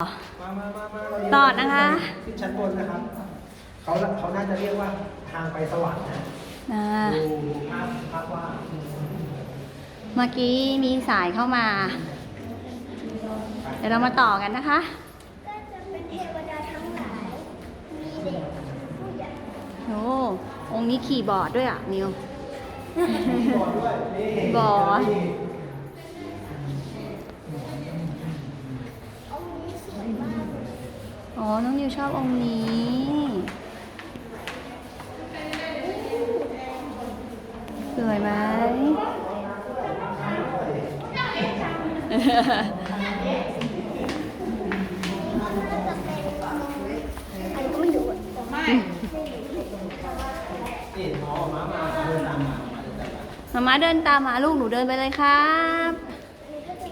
มามามามาเราต่อนะคะ ขึ้นชั้นบนนะครับ เขาเขาน่าจะเรียกว่าทางไปสวรรค์นะอ่าดูภาพภาพว่าเมื่อกี้มีสายเข้ามา เดี๋ยวเรามาต่อกันนะคะ ก็จะเป็นเทวดาทั้งหลาย มีเด็กผู้ใหญ่โอ้องค์นี้ขี่บอร์ดด้วยอะนิวมีบอร์ดด้วยนี่บอร์ด นี่ องค์นี้สวยมากเลย อ๋อ น้องนิวชอบองค์นี้ สวยไหมน่าจะเป็นอะไรก็ไม่รู้อะไม่นี่หมอมามาเดินตามมามาเดินตามมามาม่าเดินตามหาลูกหนูเดินไปเลยครับ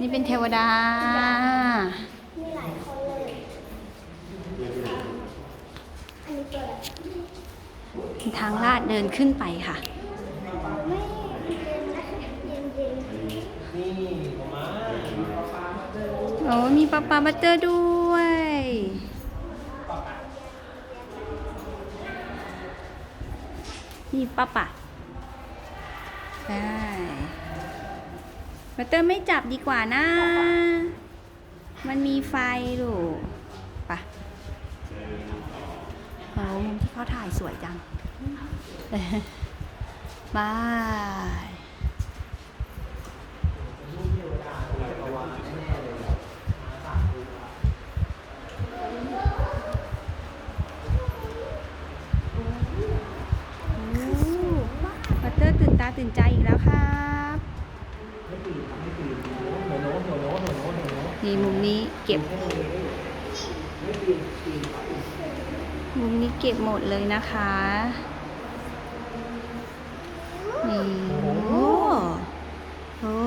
นี่เป็นเทวดา มีหลายคนเลย อันนี้ตัว อะไรทางลาดเดินขึ้นไปค่ะ โอ้มีปลาปลาบัตเตอร์ด้วย นี่ป้าป่ะได้บัตเตอร์ไม่จับดีกว่านะ มันมีไฟลูกไป่ะโอ้มุมที่เขาถ่ายสวยจัง บายบัตเตอร์ตื่นตาตื่นใจอีกแล้วครับนี่มุมนี้เก็บ มุมนี้เก็บหมดเลยนะคะ นี่โอ้โหรอ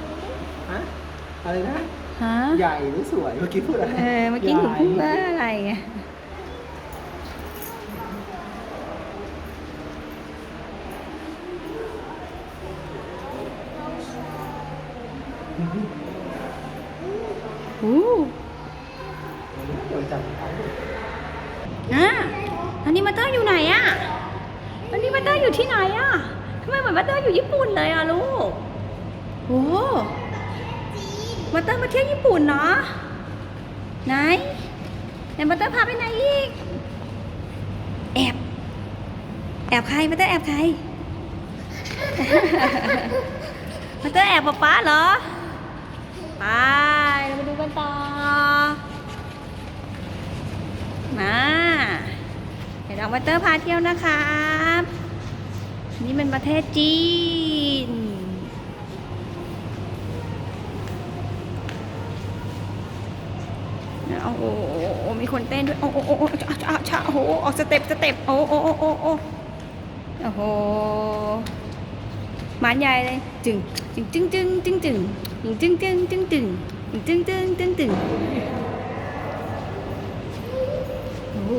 นี้ฮะอะไรนะ ฮะใหญ่หรือสวย เมื่อกี้พูดอะไรเออเมื่อกี้หนูพูดว่าอะไรไงอู้เดี๋ยวจับเขาอะอันนี้มาเตอร์อยู่ไหนอะอันนี้มาเตอร์อยู่ที่ไหนอะทำไมเหมือนมาเตอร์อยู่ญี่ปุ่นเลยอะลูกโอ้มาเตอร์มาเที่ยวญี่ปุ่นเนาะไหนไหนมาเตอร์พาไปไหนอีก แอบ แอบใครมาเตอร์แอบใครมาเตอร์แอบป๊าป๊าเหรอ ไปเรามาดูกันต่อ มา เดี๋ยวเรามาเตอร์พาเที่ยวนะครับ นี่เป็นประเทศจีน โอ้โหมีคนเต้นด้วย โอ้โหโอ้โหช้าช้าชาโอ้โหออกสเต็ปสเต็ปโอ้โหโอ้โหโอ้โหโอ้โหหมันใหญ่เลย จึงจึงจึงจึงจึงจึงจึงจึงจึงจึงจึงจึงจึงจึงจึงโอ้โห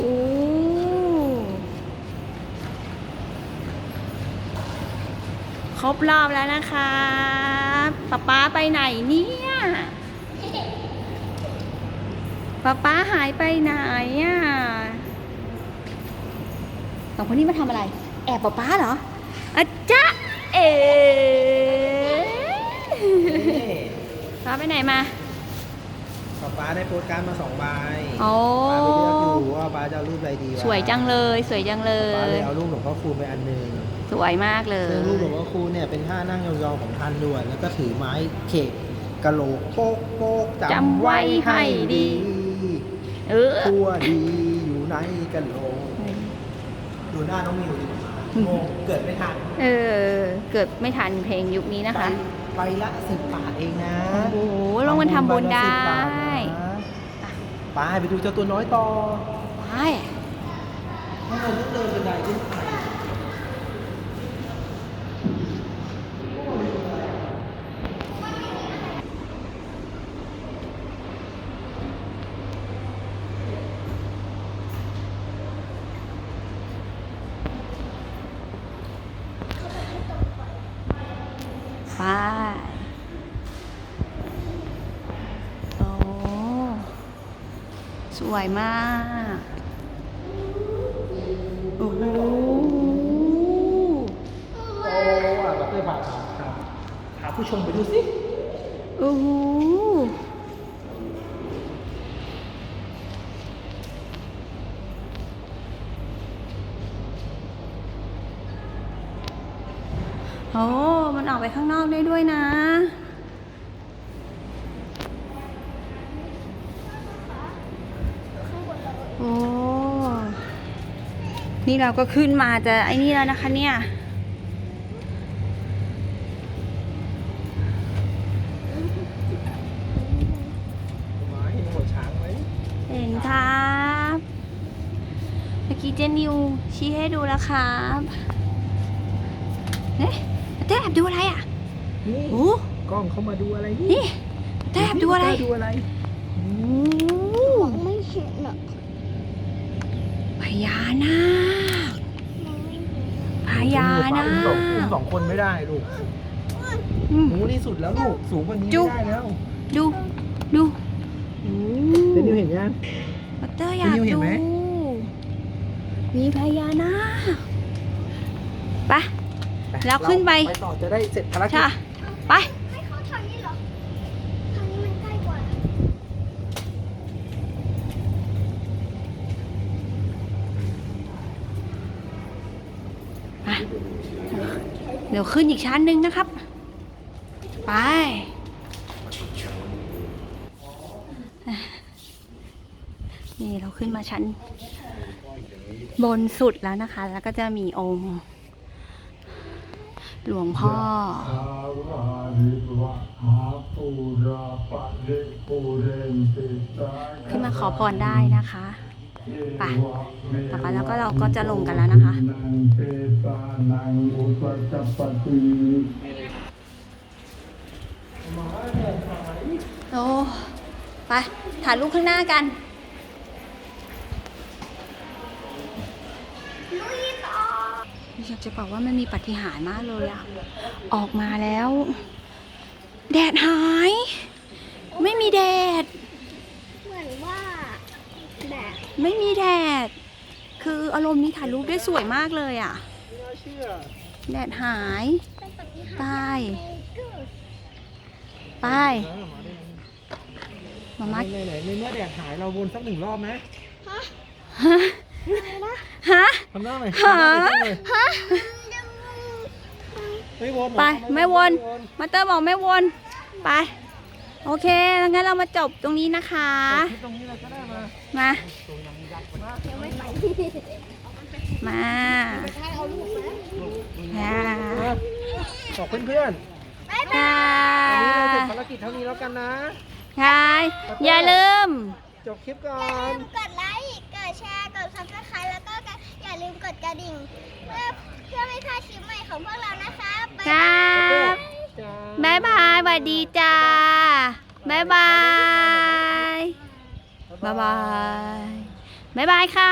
ครบรอบแล้วนะคะป๊าป๊าไปไหนเนี่ยป๊าป๊าหายไปไหนอะสองคนนี้มาทำอะไร แอบป๊าป๊าเหรออะจ๊ะเอ๋นี่ป๊าไปไหนมาป๊าป๊าได้โพสต์การ์ดมาสองใบโอ้ป๊าไปเลือกอยู่ว่าป๊าจะเอารูปอะไรดีะสวยจังเลย สวยจังเลป๊าเลยยเอารูปหลวงพ่อคูณไปอันหนึ่ง สวยมากเลยซึ่งรูปหลวงพ่อคูณเนี่ยเป็นท่านั่งยองๆของท่านด้วยแล้วก็ถือไม้เขกกะโหลกโป๊กโป๊กจำไว้ให้ดีเออทั่วดีอยู่ในกะโหลกดูหน้าน้องมิวดิงงเกิดไม่ทันเออ เกิดไม่ทันเพลงยุคนี้นะคะใบละสิบบาทเองนะ โอ้โหลงมันทำบุญได้ไปไปดูเจ้าตัวน้อยต่อไปถ้าเราต้องเดินบันไดขึ้น วยมาก โอ้โหโอ้อะบัตเตอร์พาพาพาพาผู้ชมไปดูสิโอ้โหโอ้มันออกไปข้างนอกได้ด้วยนะ นี่เราก็ขึ้นมาจะไอ้นี่แล้วนะคะเนี่ยหมาเห็นหัวช้างไหมเห็นครับ เมื่อกี้เจนิวชี้ให้ดูแล้วครับเอ๊ะเต้แอบดูอะไรอะนี่โอ้กล้องเข้ามาดูอะไรนี่นี่เต้แอบดูอะไรดูอะไร โอ้มองไม่เห็นหรอกพ ญานาคมองไม่เห็นพญานาอุ้มสองอุ้มคสองคนไม่ได้ลูกอืม หนูนี่สุดแล้วลูก สูงกว่านี้จุ๊ ไม่บได้แล้วดูดูโอ้เจนิวเห็นยังบัตเตอร์อยากเจนิวเห็นดูไหม มีพญานาคไป แล้วขึ้นไป ไปต่อจะได้เสร็จภารกิจค่ะไป ให้เขาทางนี้เหรอ ทางนี้มันใกล้กว่า ไปเดี๋ยวขึ้นอีกชั้นหนึ่งนะครับ ไป นี่เราขึ้นมาชั้น บนสุดแล้วนะคะ แล้วก็จะมีองค์ หลวงพ่อขึ้นมาขอพรได้นะคะ ไปต่อไปแล้วก็เราก็จะลงกันแล้วนะคะโอ้ไป ถ่ายรูปข้างหน้ากันอยากจะบอกว่ามันมีปฏิหารย์มากเลยอะออกมาแล้ว แดดหาย ไม่มีแดด เหมือนว่าแบบ ไม่มีแดด คืออารมณ์นี้ถ่ายรูปได้สวยมากเลยอะไม่น่าเชื่อแดดหายเป็นปฏิหารไปย์เกิดไปเออมาได้ไงมามาไหนไหนๆในเมื่อแดดหายเราวนสักหนึ่งรอบไหมฮะทำหน้าหน่อยหาทำหน้าหน่อยฮะ ไม่วนเหรอไปทำไม่วน มาเตอร์บอกไม่วน ไป โอเคงั้นเรามาจบตรงนี้นะคะคลิปตรงนี้เลยก็ได้มามาตัวยังยักษ์มากยังไม่ไปมาให้เอาลูกนะค่ะบอกเพื่อนบ๊ายค่ะๆวันนี้เราเสร็จภารกิจเท่านี้แล้วกันนะค่ะอย่าลืม จบคลิปก่ออย่าลืนมกดไลค์ กดแชร์ กด subscribe แล้วก็อย่าลืมกดกระดิ่ง เพื่อเพื่อไม่พลาดคลิปใหม่ของพวกเรานะคะบ๊ายคบารัยบบ๊ายบายส วัสดีจ้าบ๊ายบายบ๊ายบายบ๊ายบายค่ะ